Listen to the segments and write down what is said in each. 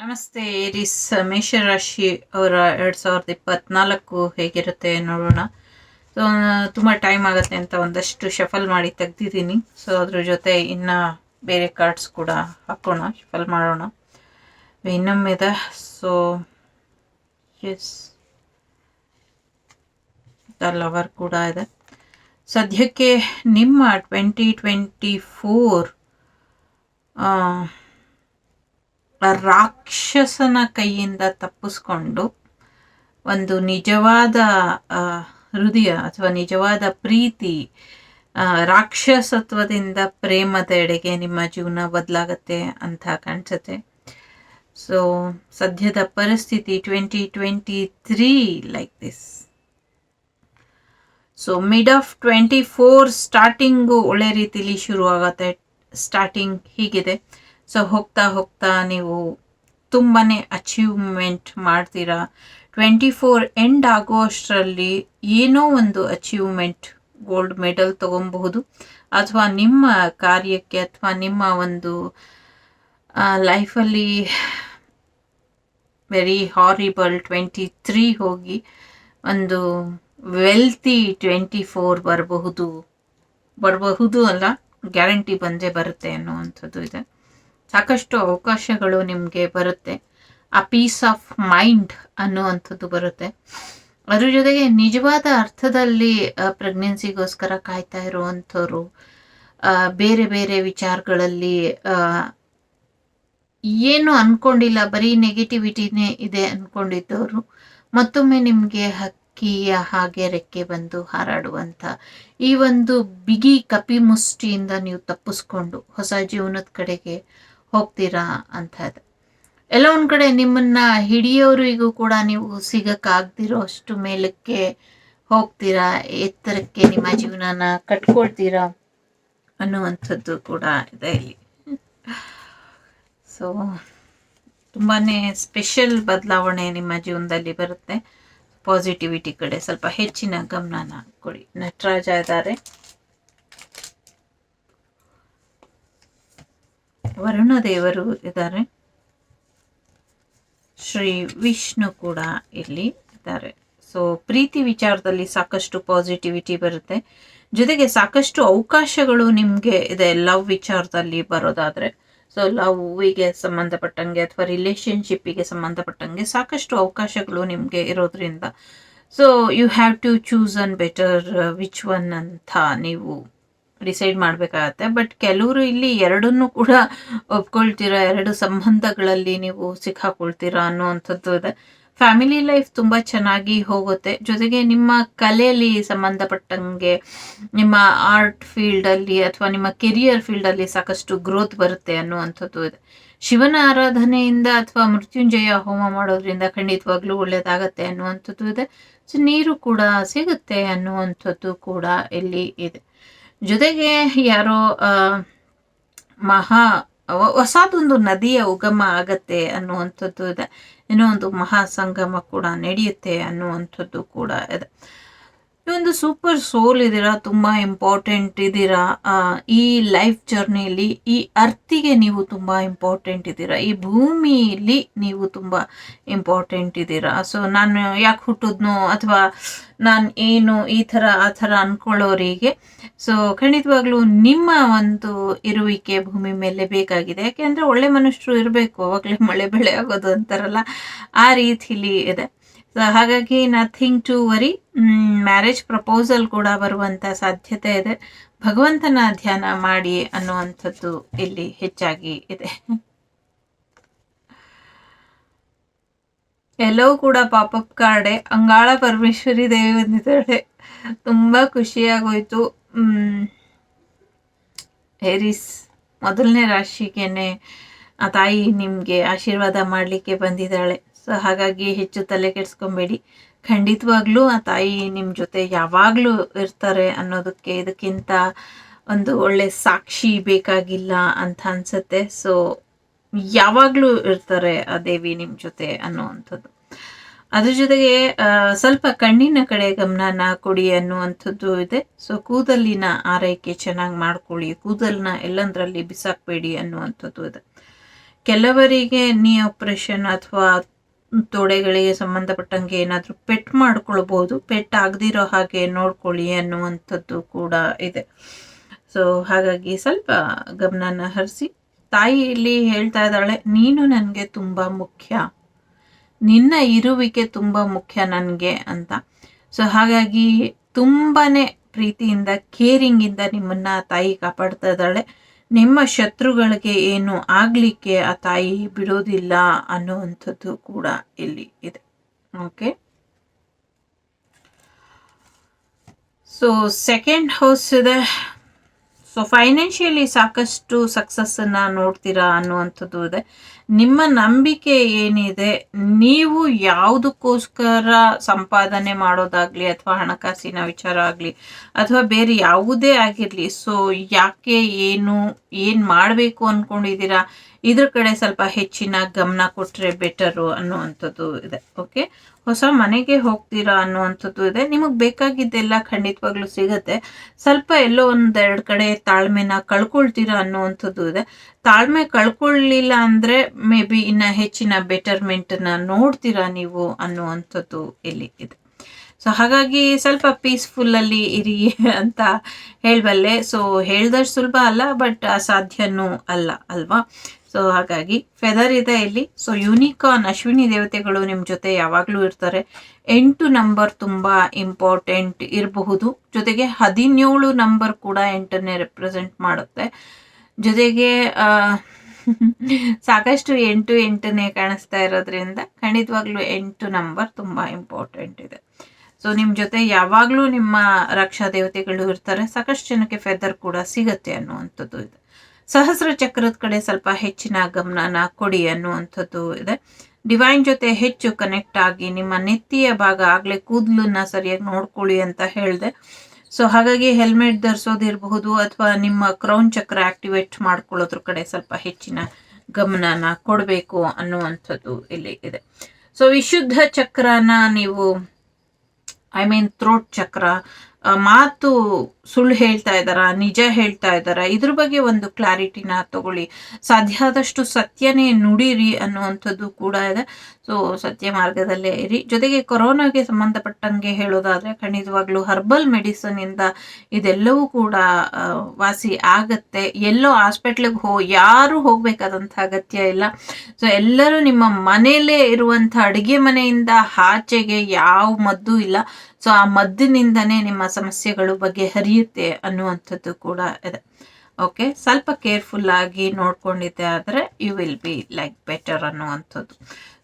ನಮಸ್ತೆ ಏರಿಸ್ ಮೇಷರಾಶಿ ಅವರ ಎರಡು ಸಾವಿರದ ಇಪ್ಪತ್ನಾಲ್ಕು ಹೇಗಿರುತ್ತೆ ನೋಡೋಣ. ಸೊ ತುಂಬ ಟೈಮ್ ಆಗುತ್ತೆ ಅಂತ ಒಂದಷ್ಟು ಶಫಲ್ ಮಾಡಿ ತೆಗ್ದಿದ್ದೀನಿ. ಸೊ ಅದ್ರ ಜೊತೆ ಇನ್ನು ಬೇರೆ ಕಾರ್ಡ್ಸ್ ಕೂಡ ಹಾಕೋಣ ಶಫಲ್ ಮಾಡೋಣ. ಇನ್ನೊಮ್ಮೆದ ಸೊ ಎಸ್ ಲವರ್ ಕೂಡ ಇದೆ. ಸದ್ಯಕ್ಕೆ ನಿಮ್ಮ ಟ್ವೆಂಟಿ ಟ್ವೆಂಟಿ ಫೋರ್ ರಾಕ್ಷಸನ ಕೈಯಿಂದ ತಪ್ಪಿಸ್ಕೊಂಡು ಒಂದು ನಿಜವಾದ ಹೃದಯ ಅಥವಾ ನಿಜವಾದ ಪ್ರೀತಿ ರಾಕ್ಷಸತ್ವದಿಂದ ರಾಕ್ಷಸತ್ವದಿಂದ ಪ್ರೇಮದೆಡೆಗೆ ನಿಮ್ಮ ಜೀವನ ಬದಲಾಗತ್ತೆ ಅಂತ ಕಾಣಿಸುತ್ತೆ. ಸೊ ಸದ್ಯದ ಪರಿಸ್ಥಿತಿ twenty twenty three like this so mid of twenty four starting ಒಳ್ಳೆ ರೀತಿಲಿ ಶುರು ಆಗತ್ತೆ ಸ್ಟಾರ್ಟಿಂಗ್ ಹೀಗಿದೆ. ಸೊ ಹೋಗ್ತಾ ಹೋಗ್ತಾ ನೀವು ತುಂಬಾ ಅಚೀವ್ಮೆಂಟ್ ಮಾಡ್ತೀರಾ. ಟ್ವೆಂಟಿ ಫೋರ್ ಎಂಡ್ ಆಗೋ ಅಷ್ಟರಲ್ಲಿ ಏನೋ ಒಂದು ಅಚೀವ್ಮೆಂಟ್ ಗೋಲ್ಡ್ ಮೆಡಲ್ ತಗೊಬಹುದು. ಅಥವಾ ನಿಮ್ಮ ಕಾರ್ಯಕ್ಕೆ ಅಥವಾ ನಿಮ್ಮ ಒಂದು ಲೈಫಲ್ಲಿ ವೆರಿ ಹಾರಿಬಲ್ ಟ್ವೆಂಟಿ ತ್ರೀ ಹೋಗಿ ಒಂದು ವೆಲ್ತಿ ಟ್ವೆಂಟಿ ಫೋರ್ ಬರಬಹುದು. ಬರಬಹುದು ಅಲ್ಲ ಗ್ಯಾರಂಟಿ ಬಂದೇ ಬರುತ್ತೆ ಅನ್ನುವಂಥದ್ದು ಇದೆ. ಸಾಕಷ್ಟು ಅವಕಾಶಗಳು ನಿಮಗೆ ಬರುತ್ತೆ. ಆ ಪೀಸ್ ಆಫ್ ಮೈಂಡ್ ಅನ್ನುವಂಥದ್ದು ಬರುತ್ತೆ. ಅದ್ರ ಜೊತೆಗೆ ನಿಜವಾದ ಅರ್ಥದಲ್ಲಿ ಪ್ರೆಗ್ನೆನ್ಸಿಗೋಸ್ಕರ ಕಾಯ್ತಾ ಇರುವಂಥವ್ರು ಬೇರೆ ಬೇರೆ ವಿಚಾರಗಳಲ್ಲಿ ಏನು ಅನ್ಕೊಂಡಿಲ್ಲ, ಬರೀ ನೆಗೆಟಿವಿಟಿನೇ ಇದೆ ಅನ್ಕೊಂಡಿದ್ದವರು. ಮತ್ತೊಮ್ಮೆ ನಿಮಗೆ ಹಕ್ಕಿಯ ಹಾಗೆ ರೆಕ್ಕೆ ಬಂದು ಹಾರಾಡುವಂಥ ಈ ಒಂದು ಬಿಗಿ ಕಪಿ ಮುಷ್ಟಿಯಿಂದ ನೀವು ತಪ್ಪಿಸ್ಕೊಂಡು, ಹೊಸ ಜೀವನದ ಕಡೆಗೆ ಹೋಗ್ತೀರಾ ಅಂತ ಇದೆ. ಎಲ್ಲ ಒಂದ್ ಕಡೆ ನಿಮ್ಮನ್ನ ಹಿಡಿಯೋರಿಗೂ ಕೂಡ ನೀವು ಸಿಗಕ್ಕಾಗ್ದಿರೋ ಅಷ್ಟು ಮೇಲಕ್ಕೆ ಹೋಗ್ತೀರಾ? ಎತ್ತರಕ್ಕೆ ನಿಮ್ಮ ಜೀವನನ ಕಟ್ಕೊಳ್ತೀರಾ? ಅನ್ನುವಂಥದ್ದು ಕೂಡ ಇದೆ ಇಲ್ಲಿ. ಸೊ ತುಂಬಾನೇ ಸ್ಪೆಷಲ್ ಬದಲಾವಣೆ ನಿಮ್ಮ ಜೀವನದಲ್ಲಿ ಬರುತ್ತೆ. ಪಾಸಿಟಿವಿಟಿ ಕಡೆ ಸ್ವಲ್ಪ ಹೆಚ್ಚಿನ ಗಮನನ ಕೊಡಿ. ನಟರಾಜ ಇದ್ದಾರೆ. ವರುಣ ದೇವರು ಇದ್ದಾರೆ. ಶ್ರೀ ವಿಷ್ಣು ಕೂಡ ಇಲ್ಲಿ ಇದ್ದಾರೆ. ಸೊ ಪ್ರೀತಿ ವಿಚಾರದಲ್ಲಿ ಸಾಕಷ್ಟು ಪಾಸಿಟಿವಿಟಿ ಬರುತ್ತೆ. ಜೊತೆಗೆ ಸಾಕಷ್ಟು ಅವಕಾಶಗಳು ನಿಮಗೆ ಇದೆ ಲವ್ ವಿಚಾರದಲ್ಲಿ ಬರೋದಾದರೆ. ಸೊ ಲವ್ವಿಗೆ ಸಂಬಂಧಪಟ್ಟಂಗೆ ಅಥವಾ ರಿಲೇಶನ್ಶಿಪ್ಪಿಗೆ ಸಂಬಂಧಪಟ್ಟಂಗೆ ಸಾಕಷ್ಟು ಅವಕಾಶಗಳು ನಿಮಗೆ ಇರೋದ್ರಿಂದ. So you have to choose an better which one ಅಂತ ನೀವು ಡಿಸೈಡ್ ಮಾಡಬೇಕಾಗತ್ತೆ. ಬಟ್ ಕೆಲವರು ಇಲ್ಲಿ ಎರಡನ್ನೂ ಕೂಡ ಒಪ್ಕೊಳ್ತೀರಾ? ಎರಡು ಸಂಬಂಧಗಳಲ್ಲಿ ನೀವು ಸಿಕ್ಕಾಕೊಳ್ತೀರಾ ಅನ್ನುವಂಥದ್ದು ಇದೆ. ಫ್ಯಾಮಿಲಿ ಲೈಫ್ ತುಂಬ ಚೆನ್ನಾಗಿ ಹೋಗುತ್ತೆ. ಜೊತೆಗೆ ನಿಮ್ಮ ಕಲೆಯಲ್ಲಿ ಸಂಬಂಧಪಟ್ಟಂಗೆ ನಿಮ್ಮ ಆರ್ಟ್ ಫೀಲ್ಡಲ್ಲಿ ಅಥವಾ ನಿಮ್ಮ ಕೆರಿಯರ್ ಫೀಲ್ಡಲ್ಲಿ ಸಾಕಷ್ಟು ಗ್ರೋತ್ ಬರುತ್ತೆ ಅನ್ನುವಂಥದ್ದು ಇದೆ. ಶಿವನ ಆರಾಧನೆಯಿಂದ ಅಥವಾ ಮೃತ್ಯುಂಜಯ ಹೋಮ ಮಾಡೋದ್ರಿಂದ ಖಂಡಿತವಾಗ್ಲೂ ಒಳ್ಳೇದಾಗತ್ತೆ ಅನ್ನುವಂಥದ್ದು ಇದೆ. ಸೊ ನೀರು ಕೂಡ ಸಿಗುತ್ತೆ ಅನ್ನುವಂಥದ್ದು ಕೂಡ ಇಲ್ಲಿ ಇದೆ. ಜೊತೆಗೆ ಯಾರೋ ಮಹಾ ಹೊಸದೊಂದು ನದಿಯ ಉಗಮ ಆಗತ್ತೆ ಅನ್ನುವಂಥದ್ದು ಇದೆ. ಏನೋ ಒಂದು ಮಹಾ ಸಂಗಮ ಕೂಡ ನಡೆಯುತ್ತೆ ಅನ್ನುವಂಥದ್ದು ಕೂಡ ಇದೆ. ಒಂದು ಸೂಪರ್ ಸೋಲ್ ಇದ್ದೀರಾ, ತುಂಬ ಇಂಪಾರ್ಟೆಂಟ್ ಇದ್ದೀರಾ? ಈ ಲೈಫ್ ಜರ್ನಿಯಲ್ಲಿ ಈ ಅರ್ತಿಗೆ ನೀವು ತುಂಬ ಇಂಪಾರ್ಟೆಂಟ್ ಇದ್ದೀರಾ? ಈ ಭೂಮಿಯಲ್ಲಿ ನೀವು ತುಂಬ ಇಂಪಾರ್ಟೆಂಟ್ ಇದ್ದೀರಾ? ಸೊ, ನಾನು ಯಾಕೆ ಹುಟ್ಟಿದ್ನೋ ಅಥವಾ ನಾನು ಏನು ಈ ಥರ, ಆ ಥರ ಅನ್ಕೊಳ್ಳೋರಿಗೆ ಸೊ ಖಂಡಿತವಾಗ್ಲೂ ನಿಮ್ಮ ಒಂದು ಇರುವಿಕೆ ಭೂಮಿ ಮೇಲೆ ಬೇಕಾಗಿದೆ. ಯಾಕೆಂದ್ರೆ ಒಳ್ಳೆ ಮನುಷ್ಯರು ಇರಬೇಕು. ಅವಾಗಲೇ ಮಳೆ ಬೆಳೆ ಆಗೋದು ಅಂತಾರಲ್ಲ, ಆ ರೀತಿಲಿ ಇದೆ. ಸೊ ಹಾಗಾಗಿ nothing to worry marriage proposal ಕೂಡ ಬರುವಂತ ಸಾಧ್ಯತೆ ಇದೆ. ಭಗವಂತನ ಧ್ಯಾನ ಮಾಡಿ ಅನ್ನುವಂಥದ್ದು ಇಲ್ಲಿ ಹೆಚ್ಚಾಗಿ ಇದೆ. ಎಲ್ಲವೂ ಕೂಡ ಪಾಪಪ್ ಕಾರ್ಡೆ ಅಂಗಾಳ ಪರಮೇಶ್ವರಿ ದೇವಿ ಬಂದಿದ್ದಾಳೆ. ತುಂಬಾ ಖುಷಿಯಾಗೋಯ್ತು. ಏರಿಸ್ ಮೊದಲನೇ ರಾಶಿಗೆನೆ ಆ ತಾಯಿ ನಿಮಗೆ ಆಶೀರ್ವಾದ ಮಾಡಲಿಕ್ಕೆ ಬಂದಿದ್ದಾಳೆ. ಸೊ ಹಾಗಾಗಿ ಹೆಚ್ಚು ತಲೆ ಕೆಡಿಸ್ಕೊಬೇಡಿ. ಖಂಡಿತವಾಗ್ಲೂ ಆ ತಾಯಿ ನಿಮ್ಮ ಜೊತೆ ಯಾವಾಗಲೂ ಇರ್ತಾರೆ ಅನ್ನೋದಕ್ಕೆ ಇದಕ್ಕಿಂತ ಒಂದು ಒಳ್ಳೆ ಸಾಕ್ಷಿ ಬೇಕಾಗಿಲ್ಲ ಅಂತ ಅನ್ಸುತ್ತೆ. ಸೊ ಯಾವಾಗಲೂ ಇರ್ತಾರೆ ಆ ದೇವಿ ನಿಮ್ಮ ಜೊತೆ ಅನ್ನುವಂಥದ್ದು. ಅದ್ರ ಜೊತೆಗೆ ಸ್ವಲ್ಪ ಕಣ್ಣಿನ ಕಡೆ ಗಮನನ ಕೊಡಿ ಅನ್ನುವಂಥದ್ದು ಇದೆ. ಸೊ ಕೂದಲಿನ ಆರೈಕೆ ಚೆನ್ನಾಗಿ ಮಾಡ್ಕೊಳ್ಳಿ. ಕೂದಲನ್ನ ಎಲ್ಲಂದ್ರಲ್ಲಿ ಬಿಸಾಕ್ಬೇಡಿ ಅನ್ನುವಂಥದ್ದು ಇದೆ. ಕೆಲವರಿಗೆ ನೀ ಆಪ್ರೇಷನ್ ಅಥವಾ ತೊಡೆಗಳಿಗೆ ಸಂಬಂಧಪಟ್ಟಂಗೆ ಏನಾದರೂ ಪೆಟ್ ಮಾಡ್ಕೊಳ್ಬೋದು. ಪೆಟ್ ಆಗದಿರೋ ಹಾಗೆ ನೋಡ್ಕೊಳ್ಳಿ ಅನ್ನುವಂಥದ್ದು ಕೂಡ ಇದೆ. ಸೊ ಹಾಗಾಗಿ ಸ್ವಲ್ಪ ಗಮನನ ಹರಿಸಿ. ತಾಯಿ ಇಲ್ಲಿ ಹೇಳ್ತಾ ಇದ್ದಾಳೆ, ನೀನು ನನಗೆ ತುಂಬ ಮುಖ್ಯ. ನಿನ್ನ ಇರುವಿಕೆ ತುಂಬ ಮುಖ್ಯ ನನಗೆ ಅಂತ. ಸೊ ಹಾಗಾಗಿ ತುಂಬಾನೇ ಪ್ರೀತಿಯಿಂದ, ಕೇರಿಂಗಿಂದ ನಿಮ್ಮನ್ನ ತಾಯಿ ಕಾಪಾಡ್ತಾ ಇದ್ದಾಳೆ. ನಿಮ್ಮ ಶತ್ರುಗಳಿಗೆ ಏನು ಆಗಲಿಕ್ಕೆ ಆ ತಾಯಿ ಬಿಡೋದಿಲ್ಲ ಅನ್ನುವಂಥದ್ದು ಕೂಡ ಇಲ್ಲಿ ಇದೆ. ಓಕೆ ಸೊ ಸೆಕೆಂಡ್ ಹೌಸ್ ಇದೆ. ಸೊ ಫೈನಾನ್ಷಿಯಲಿ ಸಾಕಷ್ಟು ಸಕ್ಸಸ್ಸನ್ನು ನೋಡ್ತೀರಾ ಅನ್ನುವಂಥದ್ದು ಇದೆ. ನಿಮ್ಮ ನಂಬಿಕೆ ಏನಿದೆ? ನೀವು ಯಾವುದಕ್ಕೋಸ್ಕರ ಸಂಪಾದನೆ ಮಾಡೋದಾಗ್ಲಿ ಅಥವಾ ಹಣಕಾಸಿನ ವಿಚಾರ ಆಗಲಿ ಅಥವಾ ಬೇರೆ ಯಾವುದೇ ಆಗಿರಲಿ ಸೊ ಯಾಕೆ ಏನು ಏನು ಮಾಡಬೇಕು ಅಂದ್ಕೊಂಡಿದ್ದೀರಾ ಇದ್ರ ಕಡೆ ಸ್ವಲ್ಪ ಹೆಚ್ಚಿನ ಗಮನ ಕೊಟ್ಟರೆ ಬೆಟರು ಅನ್ನುವಂಥದ್ದು ಇದೆ. ಓಕೆ ಹೊಸ ಮನೆಗೆ ಹೋಗ್ತೀರಾ ಅನ್ನುವಂಥದ್ದು ಇದೆ. ನಿಮಗೆ ಬೇಕಾಗಿದ್ದೆಲ್ಲ ಖಂಡಿತವಾಗ್ಲೂ ಸಿಗುತ್ತೆ. ಸ್ವಲ್ಪ ಎಲ್ಲೋ ಒಂದೆರಡು ಕಡೆ ತಾಳ್ಮೆನ ಕಳ್ಕೊಳ್ತೀರಾ ಅನ್ನುವಂಥದ್ದು ಇದೆ. ತಾಳ್ಮೆ ಕಳ್ಕೊಳ್ಳಿಲ್ಲ ಅಂದರೆ ಮೇ ಬಿ ಇನ್ನು ಹೆಚ್ಚಿನ ಬೆಟರ್ಮೆಂಟನ್ನ ನೋಡ್ತೀರಾ ನೀವು ಅನ್ನುವಂಥದ್ದು ಇಲ್ಲಿ ಇದೆ. ಸೊ ಹಾಗಾಗಿ ಸ್ವಲ್ಪ ಪೀಸ್ಫುಲ್ಲಲ್ಲಿ ಇರಿ ಅಂತ ಹೇಳಬಲ್ಲೆ. ಸೊ ಹೇಳ್ದಷ್ಟು ಸುಲಭ ಅಲ್ಲ ಬಟ್ ಅಸಾಧ್ಯನೂ ಅಲ್ಲ, ಅಲ್ವಾ? ಸೊ ಹಾಗಾಗಿ ಫೆದರ್ ಇದೆ ಇಲ್ಲಿ. ಸೊ ಯೂನಿಕಾರ್ನ್ ಅಶ್ವಿನಿ ದೇವತೆಗಳು ನಿಮ್ಮ ಜೊತೆ ಯಾವಾಗಲೂ ಇರ್ತಾರೆ. ಎಂಟು ನಂಬರ್ ತುಂಬ ಇಂಪಾರ್ಟೆಂಟ್ ಇರಬಹುದು. ಜೊತೆಗೆ ಹದಿನೇಳು ನಂಬರ್ ಕೂಡ ಎಂಟನ್ನೇ ರೆಪ್ರೆಸೆಂಟ್ ಮಾಡುತ್ತೆ. ಜೊತೆಗೆ ಸಾಕಷ್ಟು ಎಂಟು ಎಂಟನೇ ಕಾಣಿಸ್ತಾ ಇರೋದ್ರಿಂದ ಖಂಡಿತವಾಗ್ಲೂ ಎಂಟು ನಂಬರ್ ತುಂಬ ಇಂಪಾರ್ಟೆಂಟ್ ಇದೆ. ಸೊ ನಿಮ್ಮ ಜೊತೆ ಯಾವಾಗಲೂ ನಿಮ್ಮ ರಕ್ಷಾ ದೇವತೆಗಳು ಇರ್ತಾರೆ. ಸಾಕಷ್ಟು ಜನಕ್ಕೆ ಫೆದರ್ ಕೂಡ ಸಿಗತ್ತೆ ಅನ್ನುವಂಥದ್ದು ಇದೆ. ಸಹಸ್ರ ಚಕ್ರದ ಕಡೆ ಸ್ವಲ್ಪ ಹೆಚ್ಚಿನ ಗಮನನ ಕೊಡಿ ಅನ್ನುವಂಥದ್ದು ಇದೆ. ಡಿವೈನ್ ಜೊತೆ ಹೆಚ್ಚು ಕನೆಕ್ಟ್ ಆಗಿ ನಿಮ್ಮ ನೆತ್ತಿಯ ಭಾಗ ಆಗಲೇ ಕೂದಲನ್ನ ಸರಿಯಾಗಿ ನೋಡ್ಕೊಳ್ಳಿ ಅಂತ ಹೇಳಿದೆ. ಸೊ ಹಾಗಾಗಿ ಹೆಲ್ಮೆಟ್ ಧರಿಸೋದಿರಬಹುದು ಅಥವಾ ನಿಮ್ಮ ಕ್ರೌನ್ ಚಕ್ರ ಆಕ್ಟಿವೇಟ್ ಮಾಡ್ಕೊಳ್ಳೋದ್ರ ಕಡೆ ಸ್ವಲ್ಪ ಹೆಚ್ಚಿನ ಗಮನನ ಕೊಡಬೇಕು ಅನ್ನುವಂಥದ್ದು ಇಲ್ಲಿ ಇದೆ. ಸೊ ವಿಶುದ್ಧ ಚಕ್ರನ ನೀವು ಐ ಮೀನ್ ಥ್ರೋಟ್ ಚಕ್ರ ಮಾತು ಸುಳ್ಳು ಹೇಳ್ತಾ ಇದ್ದಾರಾ, ನಿಜ ಹೇಳ್ತಾ ಇದ್ದಾರಾ, ಇದ್ರ ಬಗ್ಗೆ ಒಂದು ಕ್ಲಾರಿಟಿನ ತಗೊಳ್ಳಿ. ಸಾಧ್ಯ ಆದಷ್ಟು ಸತ್ಯನೇ ನುಡಿರಿ ಅನ್ನುವಂಥದ್ದು ಕೂಡ ಇದೆ. ಸೊ ಸತ್ಯ ಮಾರ್ಗದಲ್ಲೇ ಇರಿ. ಜೊತೆಗೆ ಕೊರೋನಾಗೆ ಸಂಬಂಧಪಟ್ಟಂಗೆ ಹೇಳೋದಾದ್ರೆ ಖಂಡಿತವಾಗ್ಲೂ ಹರ್ಬಲ್ ಮೆಡಿಸನ್ ಇಂದ ಇದೆಲ್ಲವೂ ಕೂಡ ವಾಸಿ ಆಗತ್ತೆ. ಎಲ್ಲೋ ಹಾಸ್ಪಿಟ್ಲಿಗೆ ಹೋ, ಯಾರು ಹೋಗ್ಬೇಕಾದಂತಹ ಅಗತ್ಯ ಇಲ್ಲ. ಸೊ ಎಲ್ಲರೂ ನಿಮ್ಮ ಮನೆಯಲ್ಲೇ ಇರುವಂಥ ಅಡುಗೆ ಮನೆಯಿಂದ ಆಚೆಗೆ ಯಾವ ಮದ್ದು ಇಲ್ಲ. ಸೊ ಆ ಮದ್ದಿನಿಂದನೇ ನಿಮ್ಮ ಸಮಸ್ಯೆಗಳು ಬಗ್ಗೆ ಹರಿಯುತ್ತೆ ಅನ್ನುವಂಥದ್ದು ಕೂಡ ಇದೆ. ಓಕೆ ಸ್ವಲ್ಪ ಕೇರ್ಫುಲ್ ಆಗಿ ನೋಡ್ಕೊಂಡಿದ್ದೆ ಆದರೆ you will be like better ಅನ್ನುವಂಥದ್ದು.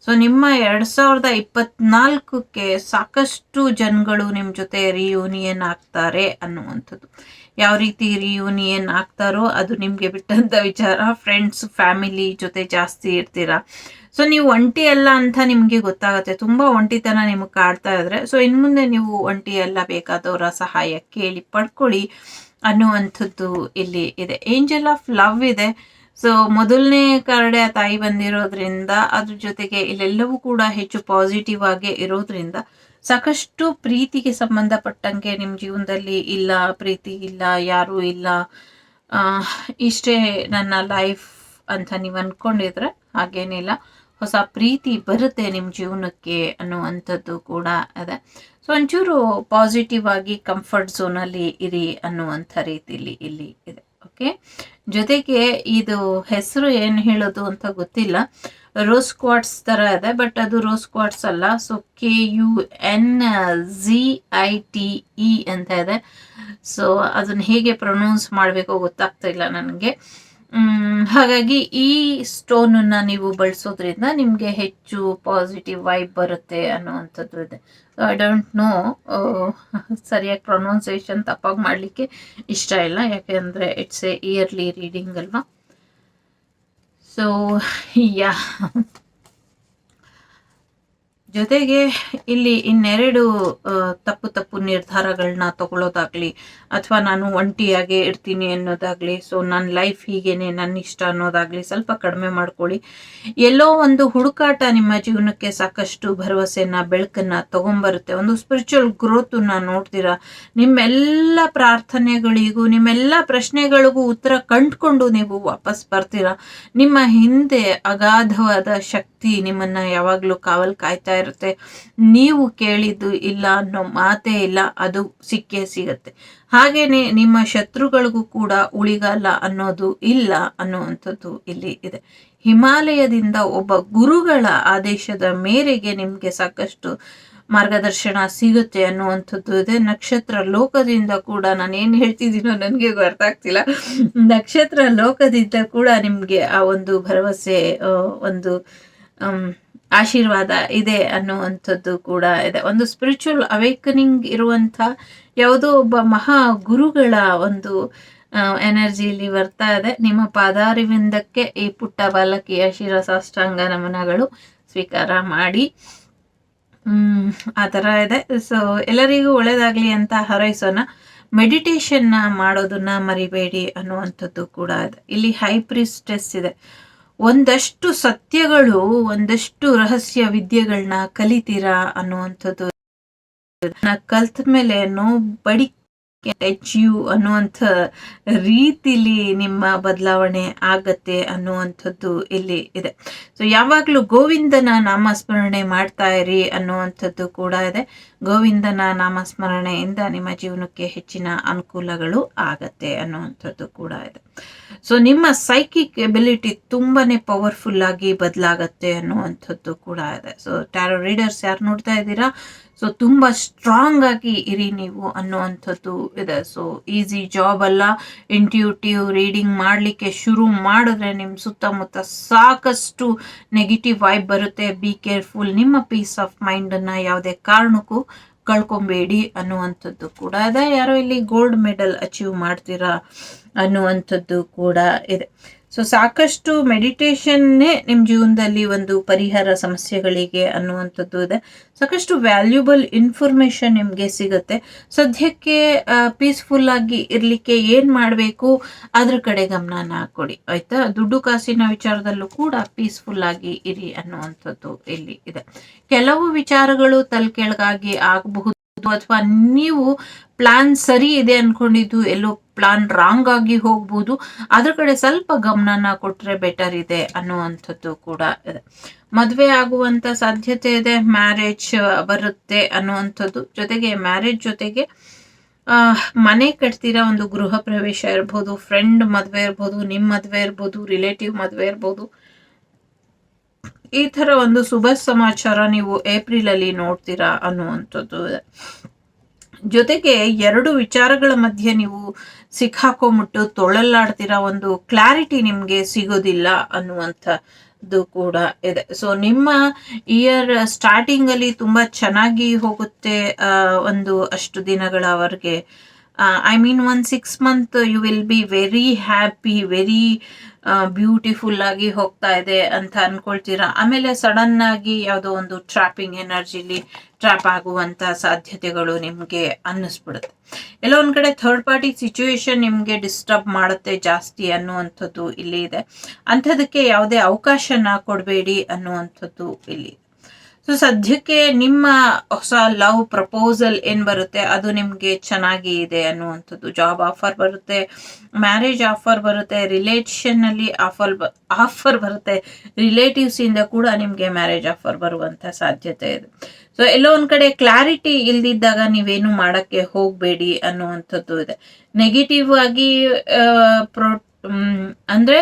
ಸೊ ನಿಮ್ಮ ಎರಡು ಸಾವಿರದ ಇಪ್ಪತ್ನಾಲ್ಕಕ್ಕೆ ಸಾಕಷ್ಟು ಜನಗಳು ನಿಮ್ಮ ಜೊತೆ ರಿಯೂನಿಯನ್ ಆಗ್ತಾರೆ ಅನ್ನುವಂಥದ್ದು. ಯಾವ ರೀತಿ ರಿಯೂನಿಯನ್ ಆಗ್ತಾರೋ ಅದು ನಿಮಗೆ ಬಿಟ್ಟಂಥ ವಿಚಾರ. ಫ್ರೆಂಡ್ಸ್ ಫ್ಯಾಮಿಲಿ ಜೊತೆ ಜಾಸ್ತಿ ಇರ್ತೀರಾ? ಸೊ ನೀವು ಒಂಟಿ ಅಲ್ಲ ಅಂತ ನಿಮಗೆ ಗೊತ್ತಾಗುತ್ತೆ. ತುಂಬ ಒಂಟಿತನ ನಿಮಗೆ ಕಾಡ್ತಾ ಇದ್ರೆ. ಸೊ ಇನ್ನು ಮುಂದೆ ನೀವು ಒಂಟಿ ಅಲ್ಲ ಬೇಕಾದವರ ಸಹಾಯ ಕೇಳಿ ಪಡ್ಕೊಳ್ಳಿ. ಅನ್ನುವಂಥದ್ದು ಇಲ್ಲಿ ಇದೆ. ಏಂಜಲ್ ಆಫ್ ಲವ್ ಇದೆ. ಸೊ ಮೊದಲನೇ ಕರಡೆ ಆ ತಾಯಿ ಬಂದಿರೋದ್ರಿಂದ ಅದ್ರ ಜೊತೆಗೆ ಇಲ್ಲೆಲ್ಲವೂ ಕೂಡ ಹೆಚ್ಚು ಪಾಸಿಟಿವ್ ಆಗಿ ಇರೋದ್ರಿಂದ ಸಾಕಷ್ಟು ಪ್ರೀತಿಗೆ ಸಂಬಂಧಪಟ್ಟಂಗೆ ನಿಮ್ಮ ಜೀವನದಲ್ಲಿ ಇಲ್ಲ, ಪ್ರೀತಿ ಇಲ್ಲ, ಯಾರೂ ಇಲ್ಲ. ಇಷ್ಟೇ ನನ್ನ ಲೈಫ್ ಅಂತ ನೀವು ಅಂದ್ಕೊಂಡಿದ್ರೆ ಹಾಗೇನಿಲ್ಲ. ಹೊಸ ಪ್ರೀತಿ ಬರುತ್ತೆ ನಿಮ್ಮ ಜೀವನಕ್ಕೆ ಅನ್ನುವಂಥದ್ದು ಕೂಡ ಇದೆ ಸೊ ಒಂಚೂರು ಪಾಸಿಟಿವ್ ಆಗಿ ಕಂಫರ್ಟ್ ಝೋನಲ್ಲಿ ಇರಿ ಅನ್ನುವಂಥ ರೀತಿಲಿ ಇಲ್ಲಿ ಇದೆ ಓಕೆ ಜೊತೆಗೆ ಇದು ಹೆಸರು ಏನು ಹೇಳೋದು ಅಂತ ಗೊತ್ತಿಲ್ಲ. ರೋಸ್ ಕ್ವಾಟ್ಸ್ ಥರ ಇದೆ ಬಟ್ ಅದು ರೋಸ್ ಕ್ವಾಟ್ಸ್ ಅಲ್ಲ. So K U N G I T E ಅಂತ ಇದೆ. ಸೊ ಅದನ್ನು ಹೇಗೆ ಪ್ರೊನೌನ್ಸ್ ಮಾಡಬೇಕೋ ಗೊತ್ತಾಗ್ತಾ ಇಲ್ಲ ನನಗೆ. ಹಾಗಾಗಿ ಈ ಸ್ಟೋನನ್ನು ನೀವು ಬಳಸೋದ್ರಿಂದ ನಿಮಗೆ ಹೆಚ್ಚು ಪಾಸಿಟಿವ್ ವೈಬ್ ಬರುತ್ತೆ ಅನ್ನುವಂಥದ್ದು ಇದೆ. ಐ ಡೋಂಟ್ ನೋ ಸರಿಯಾಗಿ ಪ್ರೊನೌನ್ಸೇಷನ್ ತಪ್ಪಾಗಿ ಮಾಡಲಿಕ್ಕೆ ಇಷ್ಟ ಇಲ್ಲ. ಯಾಕೆಂದರೆ ಇಟ್ಸ್ ಎ ಇಯರ್ಲಿ ರೀಡಿಂಗ್ ಅಲ್ವಾ? ಸೊ ಯಾ ಜೊತೆಗೆ ಇಲ್ಲಿ ಇನ್ನೆರಡು ತಪ್ಪು ತಪ್ಪು ನಿರ್ಧಾರಗಳನ್ನ ತಗೊಳ್ಳೋದಾಗ್ಲಿ ಅಥವಾ ನಾನು ಒಂಟಿಯಾಗೆ ಇರ್ತೀನಿ ಅನ್ನೋದಾಗ್ಲಿ, ಸೊ ನನ್ನ ಲೈಫ್ ಹೀಗೇನೆ ನನ್ನ ಇಷ್ಟ ಅನ್ನೋದಾಗ್ಲಿ ಸ್ವಲ್ಪ ಕಡಿಮೆ ಮಾಡ್ಕೊಳ್ಳಿ. ಎಲ್ಲೋ ಒಂದು ಹುಡುಕಾಟ ನಿಮ್ಮ ಜೀವನಕ್ಕೆ ಸಾಕಷ್ಟು ಭರವಸೆನ, ಬೆಳಕನ್ನ ತಗೊಂಬರುತ್ತೆ. ಒಂದು ಸ್ಪಿರಿಚುವಲ್ ಗ್ರೋತನ್ನ ನೋಡ್ತೀರಾ? ನಿಮ್ಮೆಲ್ಲ ಪ್ರಾರ್ಥನೆಗಳಿಗೂ, ನಿಮ್ಮೆಲ್ಲ ಪ್ರಶ್ನೆಗಳಿಗೂ ಉತ್ತರ ಕಂಡ್ಕೊಂಡು ನೀವು ವಾಪಸ್ ಬರ್ತೀರಾ? ನಿಮ್ಮ ಹಿಂದೆ ಅಗಾಧವಾದ ಶಕ್ತಿ ನಿಮ್ಮನ್ನ ಯಾವಾಗಲೂ ಕಾವಲ್ ಕಾಯ್ತಾ ಇರುತ್ತೆ. ನೀವು ಕೇಳಿದ್ದು ಇಲ್ಲ ಅನ್ನೋ ಮಾತೇ ಇಲ್ಲ, ಅದು ಸಿಕ್ಕೇ ಸಿಗತ್ತೆ. ಹಾಗೇನೆ ನಿಮ್ಮ ಶತ್ರುಗಳಿಗೂ ಕೂಡ ಉಳಿಗಾಲ ಅನ್ನೋದು ಇಲ್ಲ ಅನ್ನುವಂಥದ್ದು ಇಲ್ಲಿ ಇದೆ. ಹಿಮಾಲಯದಿಂದ ಒಬ್ಬ ಗುರುಗಳ ಆದೇಶದ ಮೇರೆಗೆ ನಿಮಗೆ ಸಾಕಷ್ಟು ಮಾರ್ಗದರ್ಶನ ಸಿಗುತ್ತೆ ಅನ್ನುವಂಥದ್ದು ಇದೆ. ನಕ್ಷತ್ರ ಲೋಕದಿಂದ ಕೂಡ ನಾನು ಏನು ಹೇಳ್ತಿದ್ದೀನೋ ನನಗೆ ಆಗ್ತಿಲ್ಲ ನಕ್ಷತ್ರ ಲೋಕದಿಂದ ಕೂಡ ನಿಮಗೆ ಆ ಒಂದು ಭರವಸೆ ಒಂದು ಆಶೀರ್ವಾದ ಇದೆ ಅನ್ನುವಂಥದ್ದು ಕೂಡ ಇದೆ. ಒಂದು ಸ್ಪಿರಿಚುವಲ್ ಅವೇಕನಿಂಗ್ ಇರುವಂಥ ಯಾವುದೋ ಒಬ್ಬ ಮಹಾ ಗುರುಗಳ ಒಂದು ಎನರ್ಜಿಯಲ್ಲಿ ಬರ್ತಾ ಇದೆ. ನಿಮ್ಮ ಪಾದಾರಿವಿಂದಕ್ಕೆ ಈ ಪುಟ್ಟ ಬಾಲಕಿಯ ಶಿರಸಾಷ್ಟಾಂಗ ನಮನಗಳು ಸ್ವೀಕಾರ ಮಾಡಿ. ಆ ಥರ ಇದೆ. ಸೊ ಎಲ್ಲರಿಗೂ ಒಳ್ಳೇದಾಗಲಿ ಅಂತ ಹಾರೈಸೋಣ. ಮೆಡಿಟೇಷನ್ನ ಮಾಡೋದನ್ನ ಮರಿಬೇಡಿ ಅನ್ನುವಂಥದ್ದು ಕೂಡ ಇದೆ. ಇಲ್ಲಿ ಹೈ ಪ್ರಿಸ್ಟೆಸ್ ಇದೆ. ಒಂದಷ್ಟು ಸತ್ಯಗಳು ಒಂದಷ್ಟು ರಹಸ್ಯ ವಿದ್ಯೆಗಳನ್ನ ಕಲಿತೀರಾ ಅನ್ನುವಂಥದ್ದು. ಕಲ್ತ ಮೇಲೆ ನೋ ಬಡಿ ಯು ಅನ್ನುವಂಥ ರೀತಿಲಿ ನಿಮ್ಮ ಬದಲಾವಣೆ ಆಗತ್ತೆ ಅನ್ನುವಂಥದ್ದು ಇಲ್ಲಿ ಇದೆ. ಸೊ ಯಾವಾಗಲೂ ಗೋವಿಂದನ ನಾಮಸ್ಮರಣೆ ಮಾಡ್ತಾ ಇರಿ ಅನ್ನುವಂಥದ್ದು ಕೂಡ ಇದೆ. ಗೋವಿಂದನ ನಾಮಸ್ಮರಣೆಯಿಂದ ನಿಮ್ಮ ಜೀವನಕ್ಕೆ ಹೆಚ್ಚಿನ ಅನುಕೂಲಗಳು ಆಗತ್ತೆ ಅನ್ನುವಂಥದ್ದು ಕೂಡ ಇದೆ. ಸೊ ನಿಮ್ಮ ಸೈಕಿಕ್ ಎಬಿಲಿಟಿ ತುಂಬಾನೇ ಪವರ್ಫುಲ್ ಆಗಿ ಬದಲಾಗತ್ತೆ ಅನ್ನುವಂಥದ್ದು ಕೂಡ ಇದೆ. ಸೊ ಟ್ಯಾರೋ ರೀಡರ್ಸ್ ಯಾರು ನೋಡ್ತಾ ಇದ್ದೀರಾ? ಸೊ ತುಂಬ ಸ್ಟ್ರಾಂಗ್ ಆಗಿ ಇರಿ ನೀವು ಅನ್ನುವಂಥದ್ದು ಇದೆ. ಸೊ ಈಸಿ ಜಾಬ್ ಅಲ್ಲ. ಇಂಟ್ಯೂಟಿವ್ ರೀಡಿಂಗ್ ಮಾಡಲಿಕ್ಕೆ ಶುರು ಮಾಡಿದ್ರೆ ನಿಮ್ಮ ಸುತ್ತಮುತ್ತ ಸಾಕಷ್ಟು ನೆಗೆಟಿವ್ ವೈಬ್ ಬರುತ್ತೆ. ಬಿ ಕೇರ್ಫುಲ್ ನಿಮ್ಮ ಪೀಸ್ ಆಫ್ ಮೈಂಡನ್ನು ಯಾವುದೇ ಕಾರಣಕ್ಕೂ ಕಳ್ಕೊಬೇಡಿ ಅನ್ನುವಂಥದ್ದು ಕೂಡ ಇದೆ. ಯಾರೋ ಇಲ್ಲಿ ಗೋಲ್ಡ್ ಮೆಡಲ್ ಅಚೀವ್ ಮಾಡ್ತೀರಾ ಅನ್ನುವಂಥದ್ದು ಕೂಡ ಇದೆ. ಸೊ ಸಾಕಷ್ಟು ಮೆಡಿಟೇಷನ್ನೇ ನಿಮ್ಮ ಜೀವನದಲ್ಲಿ ಒಂದು ಪರಿಹಾರ ಸಮಸ್ಯೆಗಳಿಗೆ ಅನ್ನುವಂಥದ್ದು ಇದೆ. ಸಾಕಷ್ಟು ವ್ಯಾಲ್ಯೂಬಲ್ ಇನ್ಫಾರ್ಮೇಷನ್ ನಿಮಗೆ ಸಿಗುತ್ತೆ. ಸದ್ಯಕ್ಕೆ ಪೀಸ್ಫುಲ್ ಆಗಿ ಇರಲಿಕ್ಕೆ ಏನು ಮಾಡಬೇಕು? ಅದ್ರ ಕಡೆ ಗಮನನ ಕೊಡಿ, ಆಯ್ತಾ? ದುಡ್ಡು ಕಾಸಿನ ವಿಚಾರದಲ್ಲೂ ಕೂಡ ಪೀಸ್ಫುಲ್ ಆಗಿ ಇರಿ ಅನ್ನುವಂಥದ್ದು ಇಲ್ಲಿ ಇದೆ. ಕೆಲವು ವಿಚಾರಗಳು ತಲೆ ಕೆಳಗಾಗಿ ಆಗಬಹುದು ಅಥವಾ ನೀವು ಪ್ಲಾನ್ ಸರಿ ಇದೆ ಅನ್ಕೊಂಡಿದ್ದು, ಎಲ್ಲೋ ಪ್ಲಾನ್ ರಾಂಗ್ ಆಗಿ ಹೋಗ್ಬೋದು, ಅದ್ರ ಕಡೆ ಸ್ವಲ್ಪ ಗಮನನ ಕೊಟ್ರೆ ಬೆಟರ್ ಇದೆ ಅನ್ನುವಂಥದ್ದು ಕೂಡ ಇದೆ. ಮದುವೆ ಆಗುವಂತ ಸಾಧ್ಯತೆ ಇದೆ ಮ್ಯಾರೇಜ್ ಬರುತ್ತೆ ಅನ್ನುವಂಥದ್ದು. ಜೊತೆಗೆ ಮ್ಯಾರೇಜ್ ಜೊತೆಗೆ ಮನೆ ಕಟ್ತೀರಾ ಒಂದು ಗೃಹ ಪ್ರವೇಶ ಇರ್ಬೋದು ಫ್ರೆಂಡ್ ಮದುವೆ ಇರ್ಬೋದು ನಿಮ್ಮ ಮದುವೆ ಇರ್ಬೋದು ರಿಲೇಟಿವ್ ಮದುವೆ ಇರ್ಬೋದು ಈ ಥರ ಒಂದು ಶುಭ ಸಮಾಚಾರ ನೀವು ಏಪ್ರಿಲ್ ಅಲ್ಲಿ ನೋಡ್ತೀರಾ ಅನ್ನುವಂಥದ್ದು. ಜೊತೆಗೆ ಎರಡು ವಿಚಾರಗಳ ಮಧ್ಯೆ ನೀವು ಸಿಕ್ಕಾಕೊಂಬಿಟ್ಟು ತೊಳಲಾಡ್ತೀರಾ ಒಂದು ಕ್ಲಾರಿಟಿ ನಿಮಗೆ ಸಿಗೋದಿಲ್ಲ ಅನ್ನುವಂಥದ್ದು ಕೂಡ ಇದೆ. ಸೊ ನಿಮ್ಮ ಇಯರ್ ಸ್ಟಾರ್ಟಿಂಗ್ ಅಲ್ಲಿ ತುಂಬಾ ಚೆನ್ನಾಗಿ ಹೋಗುತ್ತೆ ಒಂದು ಅಷ್ಟು ದಿನಗಳವರೆಗೆ. I mean one six month you will be very happy very beautiful ಆಗಿ ಹೋಗ್ತಾ ಇದೆ ಅಂತ ಅನ್ಕೊಳ್ತೀರಾ? ಆಮೇಲೆ ಸಡನ್ ಆಗಿ ಯಾವುದೋ ಒಂದು ಟ್ರಾಪಿಂಗ್ ಎನರ್ಜಿಲಿ ಟ್ರ್ಯಾಪ್ ಆಗುವಂತ ಸಾಧ್ಯತೆಗಳು ನಿಮಗೆ ಅನ್ನಿಸ್ಬಿಡುತ್ತೆ. ಎಲ್ಲೋ ಒಂದ್ ಕಡೆ ಥರ್ಡ್ ಪಾರ್ಟಿ ಸಿಚುವೇಶನ್ ನಿಮಗೆ ಡಿಸ್ಟರ್ಬ್ ಮಾಡುತ್ತೆ ಜಾಸ್ತಿ ಅನ್ನುವಂಥದ್ದು ಇಲ್ಲಿ ಇದೆ. ಅಂಥದಕ್ಕೆ ಯಾವುದೇ ಅವಕಾಶನ ಕೊಡಬೇಡಿ ಅನ್ನುವಂಥದ್ದು ಇಲ್ಲಿ ಸೊ ಸದ್ಯಕ್ಕೆ ನಿಮ್ಮ ಹೊಸ ಲವ್ ಪ್ರಪೋಸಲ್ ಏನ್ ಬರುತ್ತೆ? ಅದು ನಿಮ್ಗೆ ಚೆನ್ನಾಗಿ ಇದೆ ಅನ್ನುವಂಥದ್ದು. ಜಾಬ್ ಆಫರ್ ಬರುತ್ತೆ, ಮ್ಯಾರೇಜ್ ಆಫರ್ ಬರುತ್ತೆ ರಿಲೇಷನ್ ಅಲ್ಲಿ ಆಫರ್ ಆಫರ್ ಬರುತ್ತೆ ರಿಲೇಟಿವ್ಸ್ ಇಂದ ಕೂಡ ನಿಮ್ಗೆ ಮ್ಯಾರೇಜ್ ಆಫರ್ ಬರುವಂತ ಸಾಧ್ಯತೆ ಇದೆ. ಸೊ ಎಲ್ಲೋ ಒಂದ್ ಕಡೆ ಕ್ಲಾರಿಟಿ ಇಲ್ದಿದ್ದಾಗ ನೀವೇನು ಮಾಡಕ್ಕೆ ಹೋಗ್ಬೇಡಿ ಅನ್ನುವಂಥದ್ದು ಇದೆ. ನೆಗೆಟಿವ್ ಆಗಿ ಪ್ರೊ ಅಂದ್ರೆ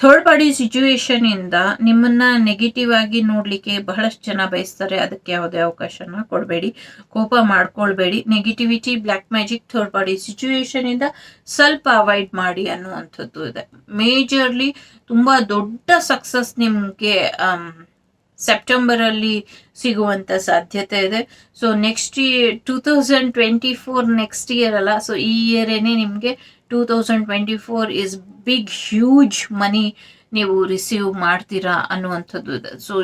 ಥರ್ಡ್ ಪಾರ್ಟಿ ಸಿಚುವೇಶನ್ ಇಂದ ನಿಮ್ಮನ್ನ ನೆಗೆಟಿವ್ ಆಗಿ ನೋಡ್ಲಿಕ್ಕೆ ಬಹಳಷ್ಟು ಜನ ಬಯಸ್ತಾರೆ. ಅದಕ್ಕೆ ಯಾವುದೇ ಅವಕಾಶನ ಕೊಡಬೇಡಿ. ಕೋಪ ಮಾಡ್ಕೊಳ್ಬೇಡಿ. Negativity black magic third party situation ಇಂದ ಸ್ವಲ್ಪ ಅವಾಯ್ಡ್ ಮಾಡಿ ಅನ್ನುವಂಥದ್ದು ಇದೆ. ಮೇಜರ್ಲಿ ತುಂಬಾ ದೊಡ್ಡ ಸಕ್ಸಸ್ ನಿಮ್ಗೆ ಸೆಪ್ಟೆಂಬರ್ ಅಲ್ಲಿ ಸಿಗುವಂತ ಸಾಧ್ಯತೆ ಇದೆ. So next two thousand twenty four next year ಅಲ್ಲ ಸೊ ಈ ಇಯರೇನೆ ನಿಮಗೆ two thousand twenty four is big huge money ನೀವು ರಿಸೀವ್ ಮಾಡ್ತೀರಾ ಅನ್ನುವಂಥದ್ದು ಸೊ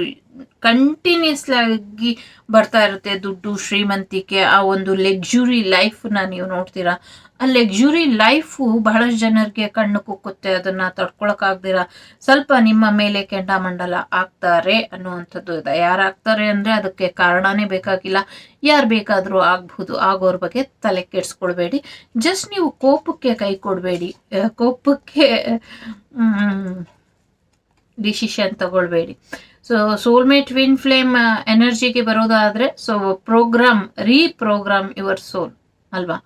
ಕಂಟಿನ್ಯೂಸ್ಲಿ ಆಗಿ ಬರ್ತಾ ಇರುತ್ತೆ ದುಡ್ಡು ಶ್ರೀಮಂತಿಕೆ, ಆ ಒಂದು ಲಕ್ಸುರಿ ಲೈಫ್ನ ನೀವು ನೋಡ್ತೀರಾ ಆ ಲೆಗ್ಜುರಿ ಲೈಫು ಬಹಳಷ್ಟು ಜನರಿಗೆ ಕಣ್ಣು ಕುಕ್ಕುತ್ತೆ. ಅದನ್ನ ತಡ್ಕೊಳಕ್ಕಾಗ್ದಿರ ಸ್ವಲ್ಪ ನಿಮ್ಮ ಮೇಲೆ ಕೆಂಡಾಮಂಡಲ ಆಗ್ತಾರೆ ಅನ್ನುವಂಥದ್ದು ಇದೆ. ಯಾರು ಆಗ್ತಾರೆ ಅಂದ್ರೆ ಅದಕ್ಕೆ ಕಾರಣನೇ ಬೇಕಾಗಿಲ್ಲ. ಯಾರು ಬೇಕಾದರೂ ಆಗ್ಬಹುದು ಆಗೋರ ಬಗ್ಗೆ ತಲೆ ಕೆಡಿಸ್ಕೊಳ್ಬೇಡಿ. ಜಸ್ಟ್ ನೀವು ಕೋಪಕ್ಕೆ ಕೈ ಕೊಡಬೇಡಿ. ಕೋಪಕ್ಕೆ ಡಿಸಿಷನ್ ತಗೊಳ್ಬೇಡಿ. ಸೊ ಸೋಲ್ಮೇಟ್ ವಿನ್ ಫ್ಲೇಮ್ ಎನರ್ಜಿಗೆ ಬರೋದಾದರೆ so program reprogram your soul ಅಲ್ವಾ?